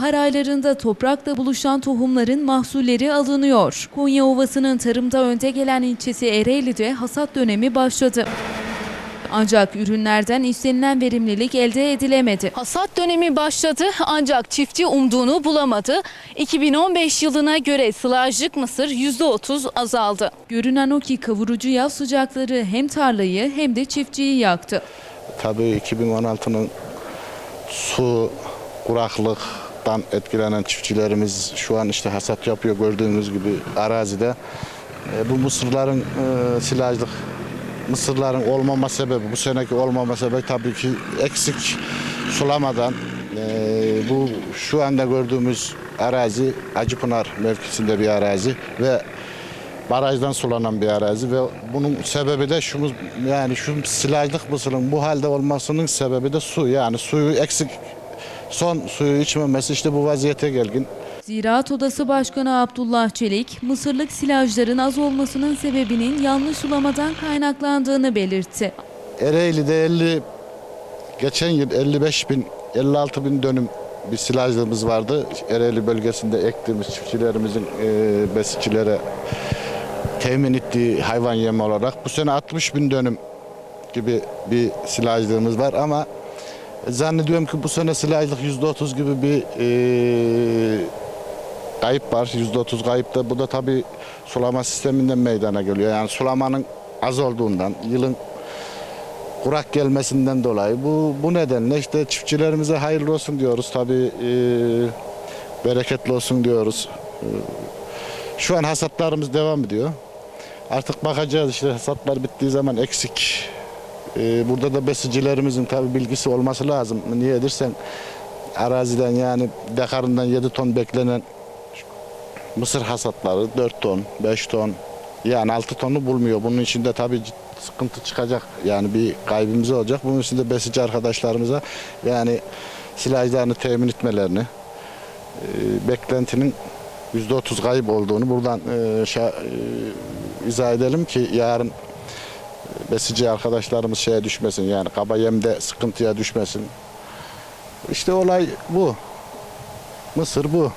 bahar aylarında toprakla buluşan tohumların mahsulleri alınıyor. Konya Ovası'nın tarımda önde gelen ilçesi Ereğli'de hasat dönemi başladı. Ancak ürünlerden istenilen verimlilik elde edilemedi. Hasat dönemi başladı ancak çiftçi umduğunu bulamadı. 2015 yılına göre sılajlık mısır %30 azaldı. Görünen o ki kavurucu yaz sıcakları hem tarlayı hem de çiftçiyi yaktı. Tabii 2016'nın su, kuraklıktan etkilenen çiftçilerimiz şu an işte hasat yapıyor gördüğünüz gibi arazide. E, bu mısırların e, silajlık mısırların olmama sebebi, bu seneki olmama sebebi tabii ki eksik sulamadan e, bu şu anda gördüğümüz arazi Acıpınar mevkisinde bir arazi ve barajdan sulanan bir arazi ve bunun sebebi de şu yani şu silajlık mısırın bu halde olmasının sebebi de su yani suyu eksik son suyu içmemesi işte bu vaziyete gelgin. Ziraat Odası Başkanı Abdullah Çelik, mısırlık silajların az olmasının sebebinin yanlış sulamadan kaynaklandığını belirtti. Ereğli'de 50 geçen yıl 55 bin 56 bin dönüm bir silajlığımız vardı. Ereğli bölgesinde ektiğimiz çiftçilerimizin e, besicilere temin ettiği hayvan yemi olarak bu sene 60 bin dönüm gibi bir silajlığımız var ama zannediyorum ki bu sene silajlık %30 gibi bir e, kayıp var. %30 kayıp da bu da tabii sulama sisteminden meydana geliyor. Yani sulamanın az olduğundan, yılın kurak gelmesinden dolayı bu bu nedenle işte çiftçilerimize hayırlı olsun diyoruz. Tabii e, bereketli olsun diyoruz. E, şu an hasatlarımız devam ediyor. Artık bakacağız işte hasatlar bittiği zaman eksik. E, burada da besicilerimizin tabii bilgisi olması lazım. Niye dersen araziden yani dekarından 7 ton beklenen mısır hasatları 4 ton, 5 ton yani 6 tonu bulmuyor. Bunun içinde tabii cid- sıkıntı çıkacak. Yani bir kaybımız olacak. Bunun için de besici arkadaşlarımıza yani silajlarını temin etmelerini e, beklentinin %30 kayıp olduğunu buradan e, şa- e, izah edelim ki yarın besici arkadaşlarımız şeye düşmesin yani kaba yemde sıkıntıya düşmesin. İşte olay bu. Mısır bu.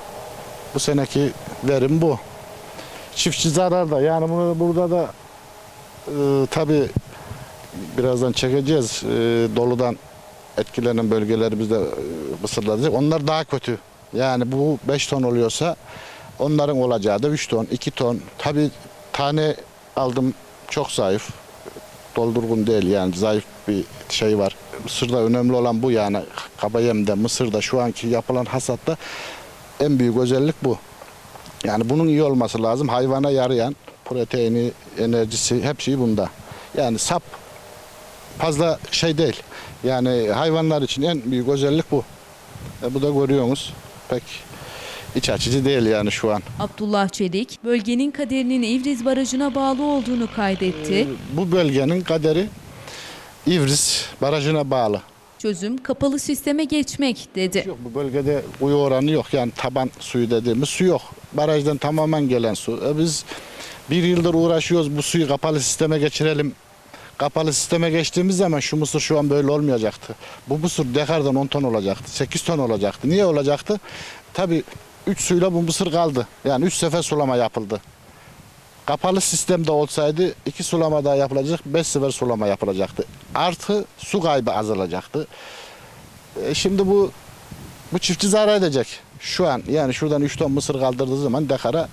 Bu seneki verim bu. Çiftçi zararda. Yani bunu burada da e, tabii birazdan çekeceğiz. E, doludan etkilenen bölgelerimizde mısırlar. Onlar daha kötü. Yani bu 5 ton oluyorsa onların olacağı da 3 ton, 2 ton. Tabii tane aldım çok zayıf. Doldurgun değil yani zayıf bir şey var. Mısırda önemli olan bu yani kaba yemde, mısırda şu anki yapılan hasatta en büyük özellik bu. Yani bunun iyi olması lazım. Hayvana yarayan proteini, enerjisi hepsi bunda. Yani sap fazla şey değil. Yani hayvanlar için en büyük özellik bu. E, bu da görüyorsunuz. Pek iç açıcı değil yani şu an. Abdullah Çelik, bölgenin kaderinin İvriz Barajı'na bağlı olduğunu kaydetti. Bu bölgenin kaderi İvriz barajına bağlı. Çözüm kapalı sisteme geçmek dedi. Yok bu bölgede kuyu oranı yok. Yani taban suyu dediğimiz su yok. Barajdan tamamen gelen su. E biz bir yıldır uğraşıyoruz bu suyu kapalı sisteme geçirelim. Kapalı sisteme geçtiğimiz zaman şu mısır şu an böyle olmayacaktı. Bu mısır dekardan 10 ton olacaktı. 8 ton olacaktı. Niye olacaktı? Tabii 3 suyla bu mısır kaldı. Yani 3 sefer sulama yapıldı. Kapalı sistemde olsaydı iki sulama daha yapılacak, beş sefer sulama yapılacaktı. Artı su kaybı azalacaktı. E, şimdi bu bu çiftçi zarar edecek. Şu an yani şuradan 3 ton mısır kaldırdığı zaman dekara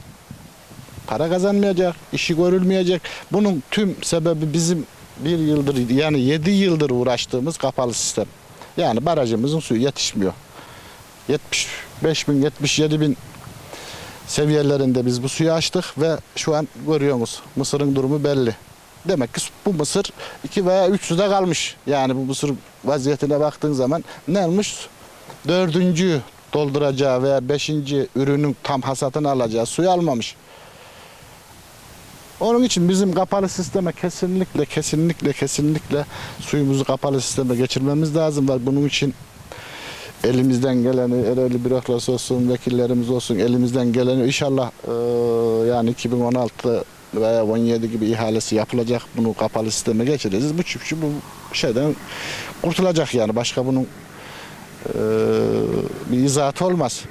para kazanmayacak, işi görülmeyecek. Bunun tüm sebebi bizim bir yıldır yani 7 yıldır uğraştığımız kapalı sistem. Yani barajımızın suyu yetişmiyor. 75 bin, 77 bin seviyelerinde biz bu suyu açtık ve şu an görüyorsunuz mısırın durumu belli. Demek ki bu mısır 2 veya 3 suda kalmış. Yani bu mısır vaziyetine baktığın zaman ne olmuş? Dördüncü dolduracağı veya beşinci ürünün tam hasatını alacağı suyu almamış. Onun için bizim kapalı sisteme kesinlikle kesinlikle kesinlikle suyumuzu kapalı sisteme geçirmemiz lazım. Var bunun için elimizden geleni, Ereğli bürokrasi olsun, vekillerimiz olsun elimizden geleni inşallah e, yani 2016 veya 17 gibi ihalesi yapılacak. Bunu kapalı sisteme geçireceğiz. Bu çiftçi bu şeyden kurtulacak yani. Başka bunun e, bir izahatı olmaz.